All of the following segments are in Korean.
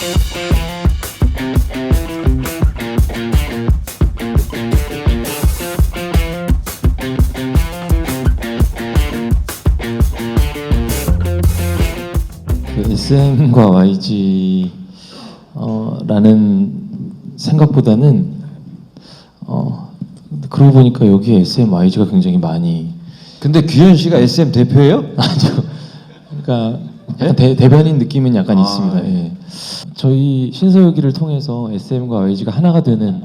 그 SM과 YG 어, 라는 생각보다는 어, 그러고 보니까 여기에 SM, YG가 굉장히 많이 근데 규현 씨가 SM 대표예요? 아니요. 그러니까 약간 대, 대변인 느낌은 약간 아, 있습니다. 예. 저희 신서유기를 통해서 SM과 YG가 하나가 되는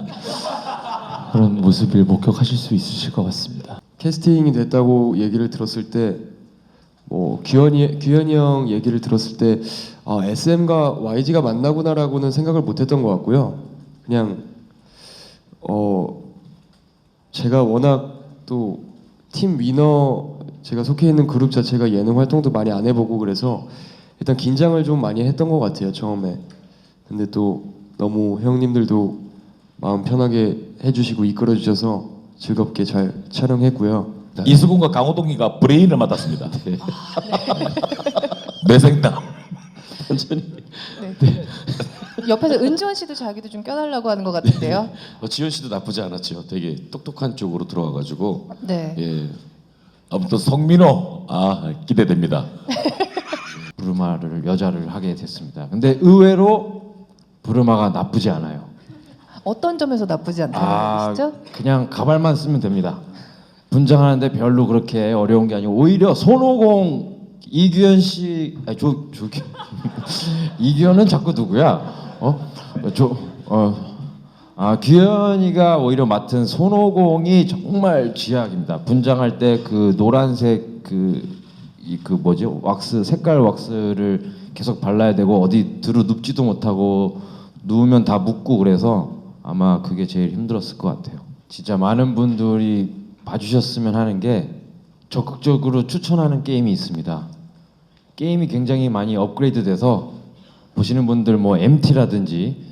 그런 모습을 목격하실 수 있으실 것 같습니다. 캐스팅이 됐다고 얘기를 들었을 때뭐 규현이 규현이 형 얘기를 들었을 때 아, SM과 YG가 만나구나라고는 생각을 못했던 것 같고요. 그냥 어 제가 워낙 또 팀 위너 제가 속해 있는 그룹 자체가 예능 활동도 많이 안 해보고 그래서 일단 긴장을 좀 많이 했던 것 같아요 처음에. 근데 또 너무 형님들도 마음 편하게 해주시고 이끌어주셔서 즐겁게 잘 촬영했고요. 이수근과 강호동이가 브레인을 맡았습니다. 매생담. 옆에서 은지원 씨도 자기도 좀 껴달라고 하는 것 같은데요. 어, 지현 씨도 나쁘지 않았죠. 되게 똑똑한 쪽으로 들어와가지고 네. 예 아무튼 송민호 아 기대됩니다. 부르마를 여자를 하게 됐습니다. 근데 의외로 부르마가 나쁘지 않아요. 어떤 점에서 나쁘지 않다는 아, 것이죠? 그냥 가발만 쓰면 됩니다. 분장하는데 별로 그렇게 어려운 게 아니고 오히려 손오공 이규현 씨, 아니 조 조기 이규현은 자꾸 누구야? 어? 저 어. 아 규현이가 오히려 맡은 손오공이 정말 쥐약입니다. 분장할 때 그 노란색 그 이 그 뭐지 왁스 색깔 왁스를 계속 발라야 되고 어디 들어 눕지도 못하고 누우면 다 묻고 그래서 아마 그게 제일 힘들었을 것 같아요. 진짜 많은 분들이 봐주셨으면 하는 게 적극적으로 추천하는 게임이 있습니다. 게임이 굉장히 많이 업그레이드 돼서 보시는 분들 뭐 MT라든지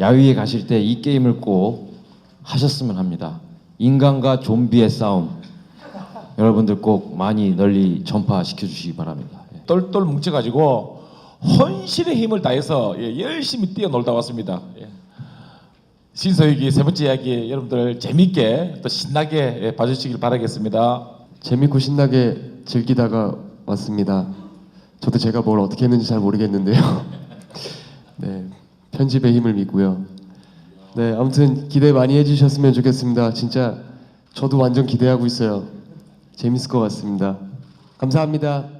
야위에 가실 때 이 게임을 꼭 하셨으면 합니다. 인간과 좀비의 싸움. 여러분들 꼭 많이 널리 전파시켜 주시기 바랍니다. 예. 똘똘 뭉쳐가지고 혼신의 힘을 다해서 예, 열심히 뛰어놀다 왔습니다. 예. 신서유기 세 번째 이야기 여러분들 재밌게 또 신나게 예, 봐주시길 바라겠습니다. 재밌고 신나게 즐기다가 왔습니다. 저도 제가 뭘 어떻게 했는지 잘 모르겠는데요. 네, 편집의 힘을 믿고요. 네, 아무튼 기대 많이 해주셨으면 좋겠습니다. 진짜 저도 완전 기대하고 있어요. 재밌을 것 같습니다. 감사합니다.